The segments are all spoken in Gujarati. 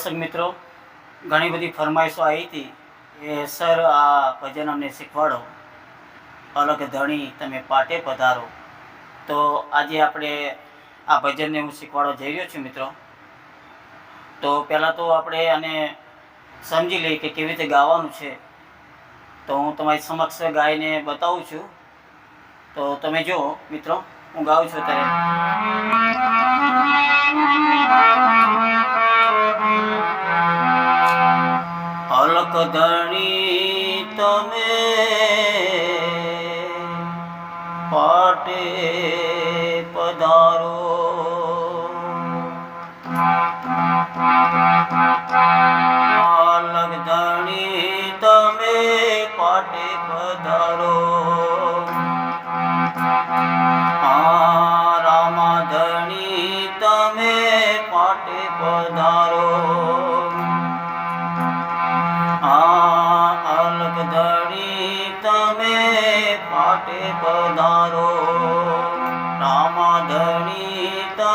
દર્શક મિત્રો, ઘણી બધી ફરમાઈશો આવી હતી એ સર, આ ભજન અમને શીખવાડો. અલગ ધણી તમે પાટે પધારો. તો આજે આપણે આ ભજનને હું શીખવાડવા જઈ રહ્યો છું મિત્રો. તો પહેલાં તો આપણે આને સમજી લઈએ કે કેવી રીતે ગાવાનું છે. તો હું તમારી સમક્ષ ગાઈને બતાવું છું. તો તમે જુઓ મિત્રો, હું ગાઉં છું ત્યારે અલક ગણી તમે. પાટે પધારો. અલગ ધણી તમે પાટે પધારો.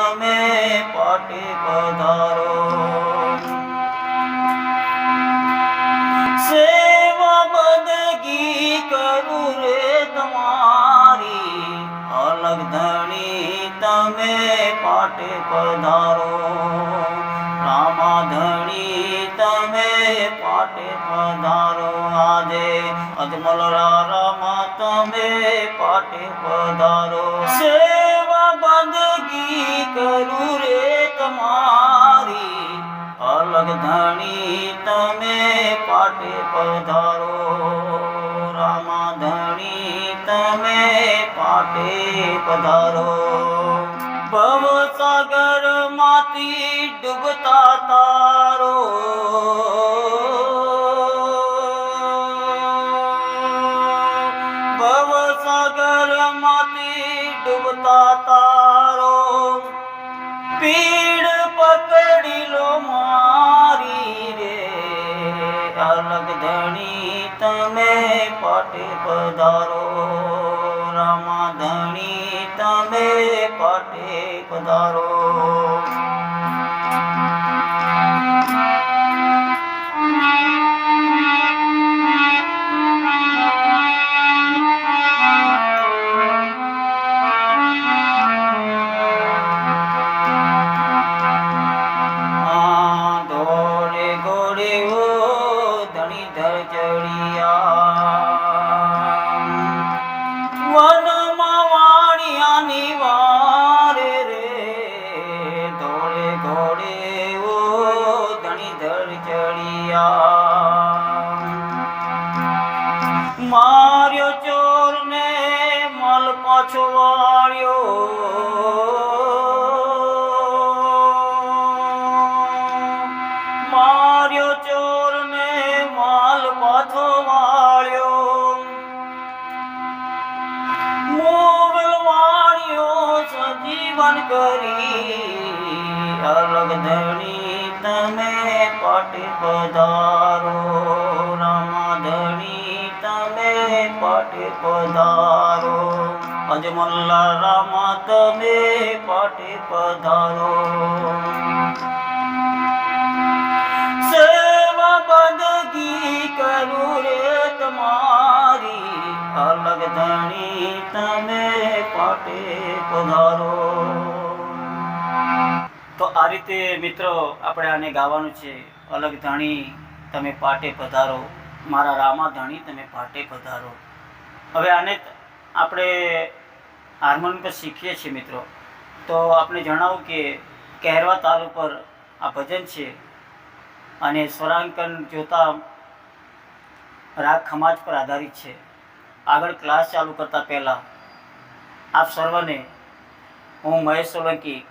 તમે પાટી પધારો. સેવા બદગી કરું રે તમારી. અલગ ધણી તમે પાટે પધારો. રામા ધણી તમે પાટે પધારો. આજે અજમલ રામા તમે પાટે પધારો. સેવા કરું રે તમારી? અલગ ધણી તમે પાટે પધારો. રામા ધણી તમે પાટે પધારો. ભવ સાગરમાંથી ડૂબતા તારો. તમે પાટે પધારો રામા ધણી તમે પાટે પધારો. સજીવન કરી અલગ ધણી તમે પટ પધારો રામા ધણી તમે પટ પધારો, અજમલ્લા રામા તમે પટ પધારો. અલગ ધણી તમે પાટે પધારો. તો આ રીતે, મિત્રો, આપણે આને ગાવાનું છે. અલગ ધણી તમે પાટે પધારો. મારા રામા ધણી તમે પાટે પધારો. હવે આને આપણે હાર્મોનિયમ પર શીખીએ છીએ, મિત્રો. તો આપણે જણાવું કે કહેરવા તાલ ઉપર આ ભજન છે. અને સ્વરાંકન જોતા રાગ ખમાજ પર આધારિત છે. આગળ ક્લાસ ચાલુ કરતાં પહેલાં આપ સર્વને, હું મહેશ સોલંકી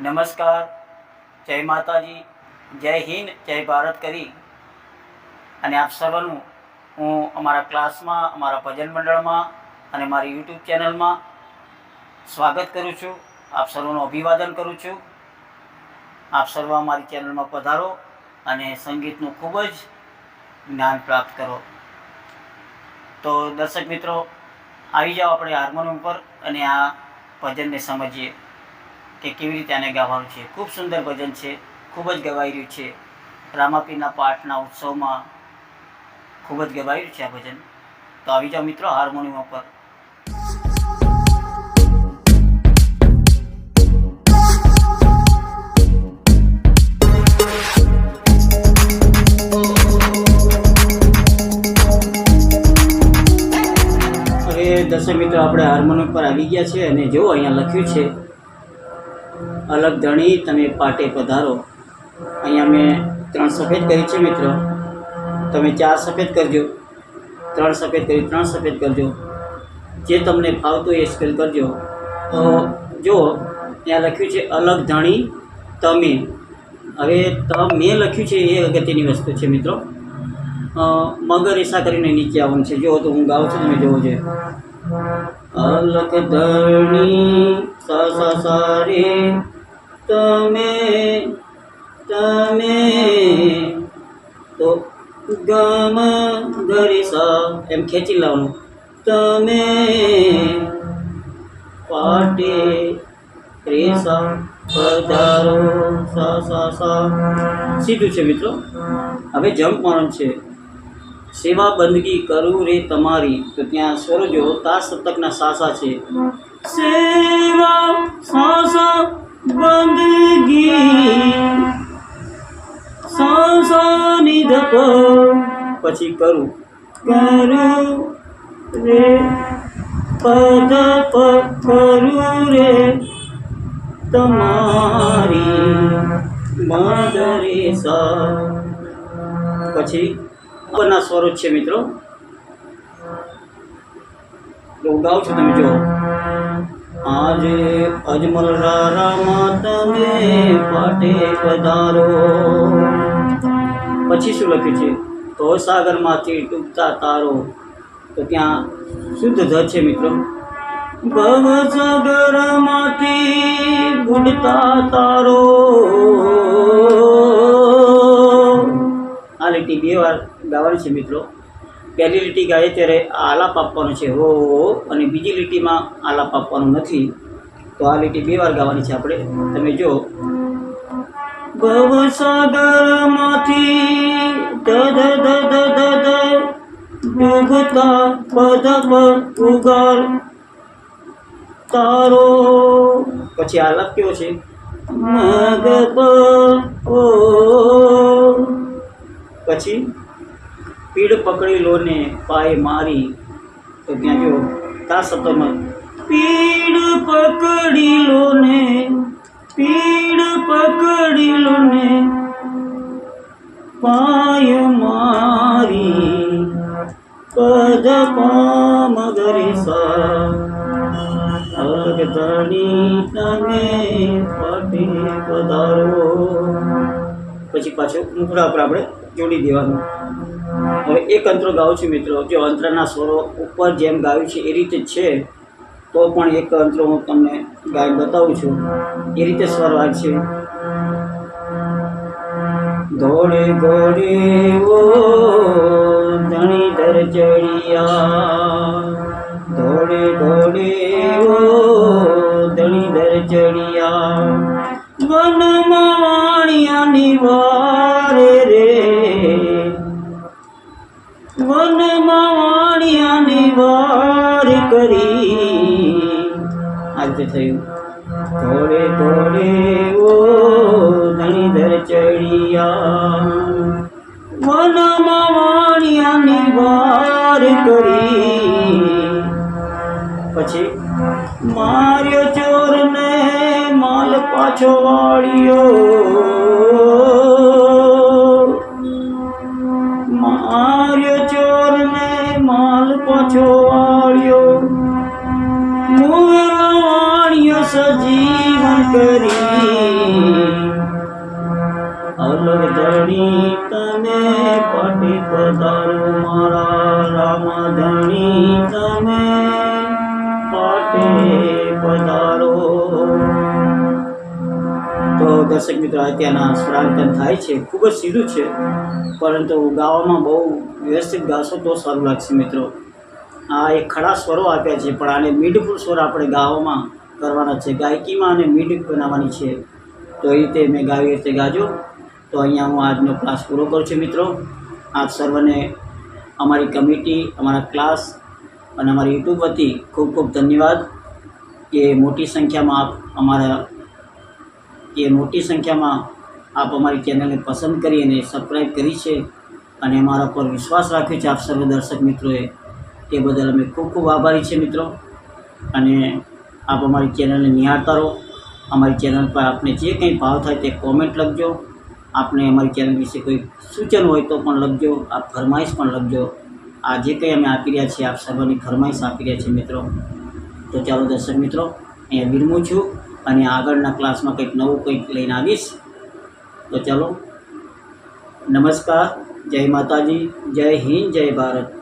નમસ્કાર. જય માતાજી. જય હિન્દ, જય ભારત કરી. અને આપ સર્વનું હું અમારા ક્લાસમાં, અમારા ભજન મંડળમાં અને મારી યુટ્યુબ ચેનલમાં સ્વાગત કરું છું. આપ સર્વનું અભિવાદન કરું છું. આપ સર્વ અમારી ચેનલમાં પધારો અને સંગીતનું ખૂબ જ જ્ઞાન પ્રાપ્ત કરો. તો દર્શક મિત્રો, આવી જાઓ આપણે હાર્મોનિયમ પર અને આ ભજનને સમજીએ. કે કેવી રીતે આને ગાવાનું છે? ખૂબ સુંદર ભજન છે, ખૂબ જ ગવાઈ રહ્યું છે. રામાપીરના પાઠના ઉત્સવમાં ખૂબ જ ગવાઈ રહ્યું છે આ ભજન. તો આવી જાઓ મિત્રો હાર્મોનિયમ હવે દર્શક મિત્રો, આપણે હાર્મોનિયમ પર આવી ગયા છે અને જો અહીંયા લખ્યું છે અલગ ધણી તમે પાટે પધારો. અહીંયા મેં ત્રણ સફેદ કરી છે મિત્રો. તમે ચાર સફેદ કરજો. ત્રણ સફેદ કરી, ત્રણ સફેદ કરજો. જે તમને ફાવતું એ સ્પેલ કરજો. તો જો ત્યાં લખ્યું છે અલગ ધણી તમે. હવે ત, મેં લખ્યું છે એ અગત્યની વસ્તુ છે મિત્રો. મગર ઈસા કરીને નીચે આવવાનું છે. જો તો હું ગાઉં છું, તમે જોવો છે અલગ ધણી સા સા, રે. તમે તમે. તો ગમ ગરી સ. એમ ખેંચી લાવવાનું. તમે. પાટે રેસા પધારો. સા સા સા. સીધું છે મિત્રો. હવે જમ્પ મારવાનું છે. સેવા બંદગી કરું રે તમારી. તો ત્યાં સ્વરો જો તા સપ્તકના સાસા છે. સેવા પછી કરું. કરું રે પદ પથરું રે તમારી મદરે પછી ઉપરના સ્વરો છે મિત્રો. ગાવ છો છું તમે જો. આજે અજમલ રારામાં તમે પાટે પધારો પછી શું લખ્યું છે? તો સાગરમાંથી ડૂબતા તારો. તો ત્યાં શુદ્ધ ધ છે મિત્રો. ભવસાગરમાંથી સાગરમાંથી તારો. આ લીટી બે વાર ગાવાની છે મિત્રો. પહેલી લીટી ગાય ત્યારે આલાપ આપવાનો છે. હો. અને બીજી લીટીમાં આલાપ આપવાનો નથી. તો આ લીટી બે વાર ગાવાની છે આપણે. તમે જો. ભવસાગરમાંથી પ ઉગાર તારો. પછી આલાપ કેવો છે? મગ ઓ. પછી પીડ પકડી લો ને પાય મારી. તો ત્યાં જો તા શબ્દમાં પીડ પકડી લો ને, પીડ પકડી લો ને, પાય મારી. પદ પામ ગરિસા તમે પાટી પધારો પછી પાછું મુખડા પર આપણે જોડી દેવાનું. હવે એક અંતરો ગાઉં છું મિત્રો, જો અંતરના સ્વરો ઉપર જેમ ગાયું છે એ રીતે જ છે, તો પણ એક અંતરો હું તમને ગાય બતાવું છું. એ રીતે સ્વર છે. ઘોડે ઘોડે ઓ ધણીધર ચડિયા ઘોડે ઘોડે ઓ ધણીધર ચડિયા વનમાં વાણિયાની વારે રે વનમાં વાણિયાની વાર કરી આ રીતે થયું ઘોડે ઘોડે ઓ ધણીધર ચડિયા વનમાં વાણિયાની વાર કરી પછી માર્યો ચોરને માલ પાછો વાળ્યો દર્શક મિત્રો, અત્યારના સ્વરાંકન થાય છે. ખૂબ જ સીધું છે, પરંતુ ગાવામાં બહુ વ્યવસ્થિત ગાશો તો સારું લાગશે મિત્રો. આ એક ખડા સ્વરો આપ્યા છે, પણ આને મીડફુલ સ્વર આપણે ગાવામાં કરવાના છે. ગાયકીમાં અને મીડ બનાવવાની છે. તો એ રીતે મેં ગાવી રીતે ગાજો. તો અહીંયા હું આજનો ક્લાસ પૂરો કરું છું મિત્રો. આપ સર્વને અમારી કમિટી, અમારા ક્લાસ અને અમારી યુટ્યુબ વતી ખૂબ ખૂબ ધન્યવાદ કે મોટી સંખ્યામાં આપ અમારા કે મોટી સંખ્યામાં આપ અમારી ચેનલને પસંદ કરી અને સબસ્ક્રાઈબ કરી છે. અને અમારા પર વિશ્વાસ રાખ્યો છે આપ સર્વ દર્શક મિત્રોએ. તે બદલ અમે ખૂબ ખૂબ આભારી છે મિત્રો. અને આપ અમારી ચેનલને નિહાળતા રહો. અમારી ચેનલ પર આપને જે કંઈ ભાવ થાય તે કોમેન્ટ લખજો. આપને અમારી ચેનલ વિશે કોઈ સૂચન હોય તો પણ લખજો. આપ ફરમાઈશ પણ લખજો. આ જે કંઈ અમે આપી રહ્યા છીએ, આપ સર્વની ફરમાઈશ આપી રહ્યા છીએ મિત્રો. તો ચાલો દર્શક મિત્રો, અહીંયા વિરમું છું. અને આગળના ક્લાસમાં કંઈક નવું કંઈક લઈને આવીશ. તો ચાલો. નમસ્કાર. જય માતાજી. જય હિન્દ. જય ભારત.